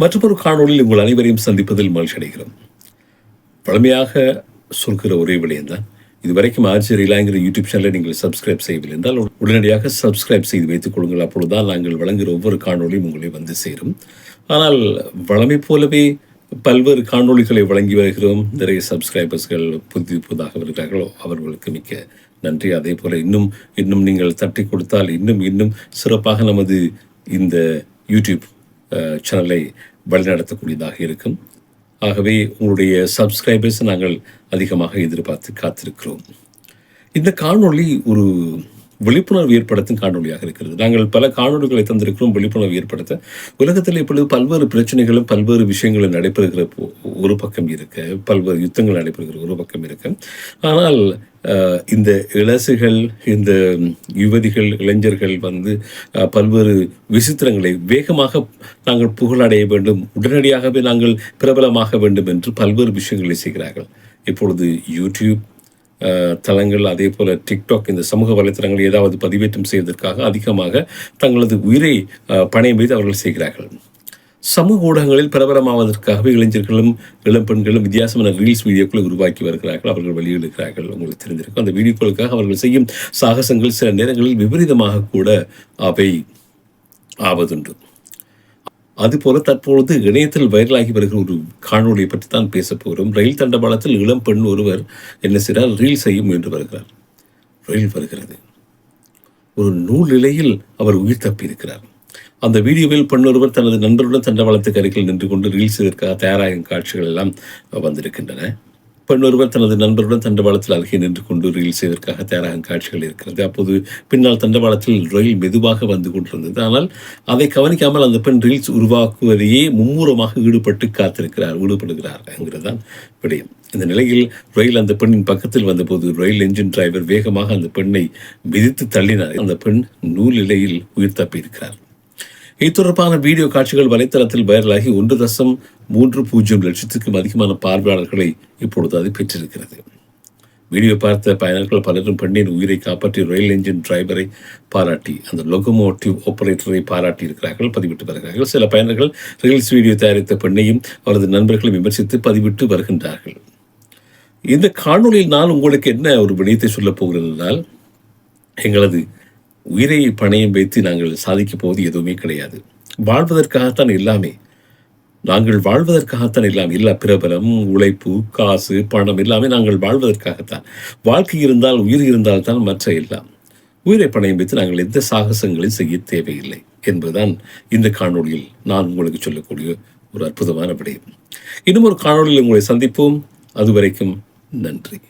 மற்றொரு காணொளியில் உங்கள் அனைவரையும் சந்திப்பதில் மகிழ்ச்சி அடைகிறோம் பழமையாக சொல்கிற ஒரே விடயம்தான் இதுவரைக்கும் ஆர்ஜர் இலாங்கிற யூடியூப் சேனலை நீங்கள் சப்ஸ்கிரைப் செய்யவில்லை என்றால் உடனடியாக சப்ஸ்கிரைப் செய்து வைத்துக் கொள்ளுங்கள். அப்பொழுதுதான் நாங்கள் வழங்குகிற ஒவ்வொரு காணொளியும் உங்களை வந்து சேரும். ஆனால் வழமை போலவே பல்வேறு காணொளிகளை வழங்கி வருகிறோம். நிறைய சப்ஸ்கிரைபர்ஸ்கள் புது புதிதாக வருகிறார்களோ அவர்களுக்கு மிக்க நன்றி. அதே போல் இன்னும் இன்னும் நீங்கள் தட்டி கொடுத்தால் இன்னும் இன்னும் சிறப்பாக நமது இந்த யூடியூப் சேனலை வழிநடத்தக்கூடியதாக இருக்கும். ஆகவே உங்களுடைய சப்ஸ்கிரைபர்ஸ் நாங்கள் அதிகமாக எதிர்பார்த்து காத்திருக்கிறோம். இந்த காணொளி ஒரு விழிப்புணர்வு ஏற்படுத்தும் காணொளியாக இருக்கிறது. நாங்கள் பல காணொலிகளை தந்திருக்கிறோம் விழிப்புணர்வு ஏற்படுத்த. உலகத்தில் இப்பொழுது பல்வேறு பிரச்சனைகளும் பல்வேறு விஷயங்களும் நடைபெறுகிற ஒரு பக்கம் இருக்க பல்வேறு யுத்தங்கள் நடைபெறுகிற ஒரு பக்கம் இருக்க. ஆனால் இந்த இளசுகள் இந்த யுவதிகள் இளைஞர்கள் வந்து பல்வேறு விசித்திரங்களை வேகமாக நாங்கள் புகழடைய வேண்டும். உடனடியாகவே நாங்கள் பிரபலமாக வேண்டும் என்று பல்வேறு விஷயங்களை செய்கிறார்கள். இப்பொழுது யூடியூப் தளங்கள் அதே போல டிக்டாக் இந்த சமூக வலைத்தளங்கள் ஏதாவது பதிவேற்றம் செய்வதற்காக அதிகமாக தங்களது உயிரை பணையம் வைத்து அவர்கள் செய்கிறார்கள். சமூக ஊடகங்களில் பிரபலமாவதற்காகவே இளைஞர்களும் இளம் பெண்களும் வித்தியாசமான ரீல்ஸ் வீடியோக்களை உருவாக்கி வருகிறார்கள் அவர்கள் வெளியிடுகிறார்கள். உங்களுக்கு தெரிந்திருக்கும். அந்த வீடியோக்களுக்காக அவர்கள் செய்யும் சாகசங்கள் சில நேரங்களில் விபரீதமாக கூட அவை ஆவதுண்டு. அதுபோல தற்பொழுது இணையத்தில் வைரலாகி வருகிற ஒரு காணொலியை பற்றி தான் பேச போகிறோம். ரயில் தண்டவாளத்தில் இளம் பெண் ஒருவர் என்ன செய்கிறார்? ரீல் செய்ய முயன்று வருகிறார். ரயில் வருகிறது. ஒரு நூல் நிலையில் அவர் உயிர் தப்பியிருக்கிறார். அந்த வீடியோவில் பெண் ஒருவர் தனது நண்பருடன் தண்டவாளத்துக்கு அருகில் நின்று கொண்டு ரீல் செய்வதற்காக தயாராகும் காட்சிகள் எல்லாம் வந்திருக்கின்றன. பெண் ஒருவர் தனது நண்பருடன் தண்டவாளத்தில் அருகே நின்று கொண்டு ரயில் செய்வதற்காக தயாராகும் காட்சிகள் இருக்கிறது. அப்போது பின்னால் தண்டவாளத்தில் ரயில் மெதுவாக வந்து கொண்டிருந்தது. ஆனால் அதை கவனிக்காமல் அந்த பெண் ரீல்ஸ் உருவாக்குவதையே மும்முரமாக ஈடுபட்டு காத்திருக்கிறார் ஈடுபடுகிறார் என்கிறதான் விடயம். இந்த நிலையில் ரயில் அந்த பெண்ணின் பக்கத்தில் வந்தபோது ரயில் என்ஜின் டிரைவர் வேகமாக அந்த பெண்ணை மிதித்து தள்ளினார். அந்த பெண் நூல் உயிர் தப்பியிருக்கிறார். இது தொடர்பான வீடியோ காட்சிகள் வலைத்தளத்தில் வைரலாகி ஒன்று தசம் மூன்று பூஜ்ஜியம் லட்சத்துக்கும் அதிகமான பார்வையாளர்களை இப்பொழுது அது பெற்றிருக்கிறது. வீடியோ பார்த்த பயனர்கள் பலரும் பெண்ணின் உயிரை காப்பாற்றி ரயில் என்ஜின் டிரைவரை பாராட்டி அந்த லொகோமோட்டிவ் ஆபரேட்டரை பாராட்டி இருக்கிறார்கள் பதிவிட்டு வருகிறார்கள். சில பயனர்கள் ரீல்ஸ் வீடியோ தயாரித்த பெண்ணையும் அவரது நண்பர்களும் விமர்சித்து பதிவிட்டு வருகின்றார்கள். இந்த காணொலியில் நான் உங்களுக்கு என்ன ஒரு விடயத்தை சொல்லப் போகிறேன் என்றால் எங்களது உயிரை பணையம் வைத்து நாங்கள் சாதிக்கப் போவது எதுவுமே கிடையாது. வாழ்வதற்காகத்தான் எல்லாமே. நாங்கள் வாழ்வதற்காகத்தான் எல்லாம் இல்லை பிரபலம் உழைப்பு காசு பணம் எல்லாமே நாங்கள் வாழ்வதற்காகத்தான். வாழ்க்கை இருந்தால் உயிர் இருந்தால் தான் மற்ற எல்லாம். உயிரை பணையம் வைத்து நாங்கள் எந்த சாகசங்களையும் செய்ய தேவையில்லை என்பதுதான் இந்த காணொளியில் நான் உங்களுக்கு சொல்லக்கூடிய ஒரு அற்புதமான விடயம். இன்னும் ஒரு காணொளியில் உங்களை சந்திப்போம். அதுவரைக்கும் நன்றி.